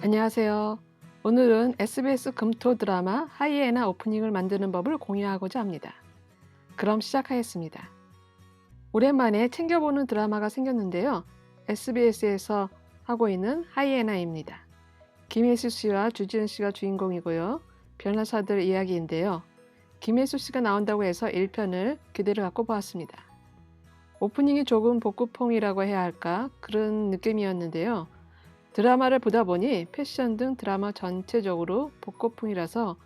안녕하세요. 오늘은 SBS 금토 드라마 하이에나 오프닝을 만드는 법을 공유하고자 합니다. 그럼 시작하겠습니다. 오랜만에 챙겨보는 드라마가 생겼는데요. SBS에서 하고 있는 하이에나입니다. 김혜수 씨와 주지은 씨가 주인공이고요. 변호사들 이야기인데요. 김혜수 씨가 나온다고 해서 1편을 기대를 갖고 보았습니다. 오프닝이 조금 복고풍이라고 해야 할까 그런 느낌이었는데요. 드라마를 보다 보니 패션 등 드라마 전체적으로 복고풍이라서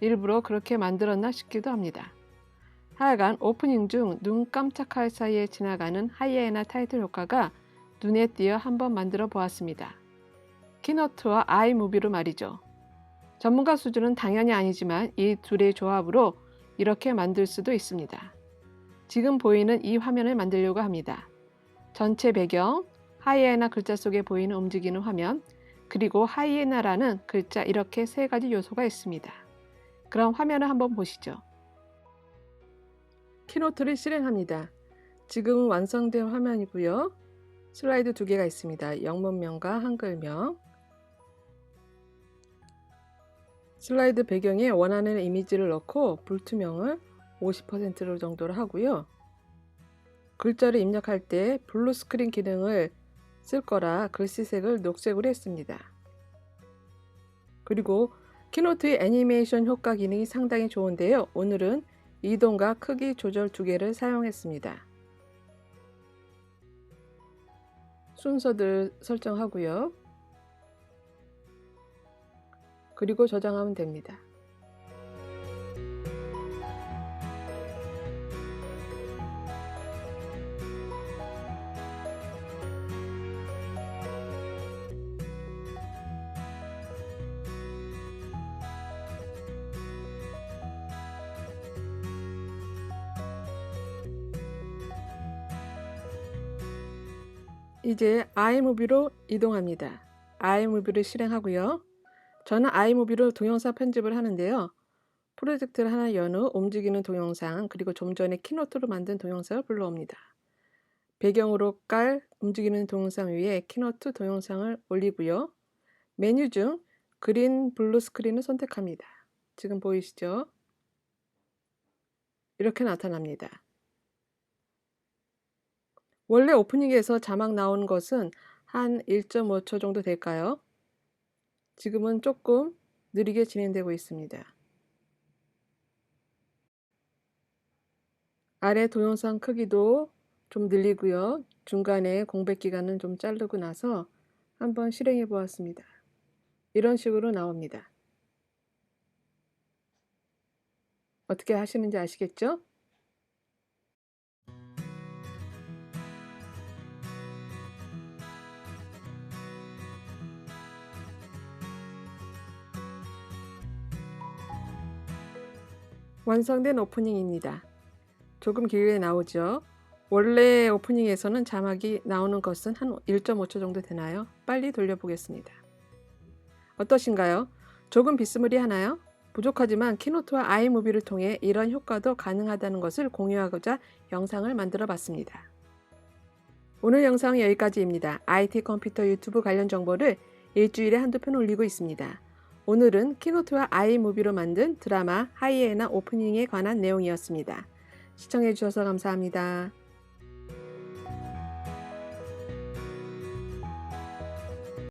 일부러 그렇게 만들었나 싶기도 합니다. 하여간 오프닝 중 눈 깜짝할 사이에 지나가는 하이에나 타이틀 효과가 눈에 띄어 한번 만들어 보았습니다. 키노트와 아이무비로 말이죠. 전문가 수준은 당연히 아니지만 이 둘의 조합으로 이렇게 만들 수도 있습니다. 지금 보이는 이 화면을 만들려고 합니다. 전체 배경, 하이에나 글자 속에 보이는 움직이는 화면, 그리고 하이에나라는 글자 이렇게 세 가지 요소가 있습니다. 그럼 화면을 한번 보시죠. 키노트를 실행합니다. 지금은 완성된 화면이고요. 슬라이드 두 개가 있습니다. 영문명과 한글명. 슬라이드 배경에 원하는 이미지를 넣고 불투명을 50% 정도로 하고요. 글자를 입력할 때 블루 스크린 기능을 쓸 거라 글씨색을 녹색으로 했습니다. 그리고 키노트의 애니메이션 효과 기능이 상당히 좋은데요. 오늘은 이동과 크기 조절 두 개를 사용했습니다. 순서들 설정하고요. 그리고 저장하면 됩니다. 이제 아이무비로 이동합니다. 아이무비를 실행하고요. 저는 아이무비로 동영상 편집을 하는데요. 프로젝트를 하나 연 후 움직이는 동영상 그리고 좀 전에 키노트로 만든 동영상을 불러옵니다. 배경으로 깔 움직이는 동영상 위에 키노트 동영상을 올리고요. 메뉴 중 그린 블루 스크린을 선택합니다. 지금 보이시죠? 이렇게 나타납니다. 원래 오프닝에서 자막 나온 것은 한 1.5초 정도 될까요? 지금은 조금 느리게 진행되고 있습니다. 아래 동영상 크기도 좀 늘리고요. 중간에 공백 기간은 좀 자르고 나서 한번 실행해 보았습니다. 이런 식으로 나옵니다. 어떻게 하시는지 아시겠죠? 완성된 오프닝입니다. 조금 길게 나오죠. 원래 오프닝에서는 자막이 나오는 것은 한 1.5초 정도 되나요? 빨리 돌려보겠습니다. 어떠신가요? 조금 비스무리하나요? 부족하지만 키노트와 아이무비를 통해 이런 효과도 가능하다는 것을 공유하고자 영상을 만들어 봤습니다. 오늘 영상은 여기까지입니다. IT 컴퓨터 유튜브 관련 정보를 일주일에 한두 편 올리고 있습니다. 오늘은 키노트와 아이무비로 만든 드라마 하이에나 오프닝에 관한 내용이었습니다. 시청해주셔서 감사합니다.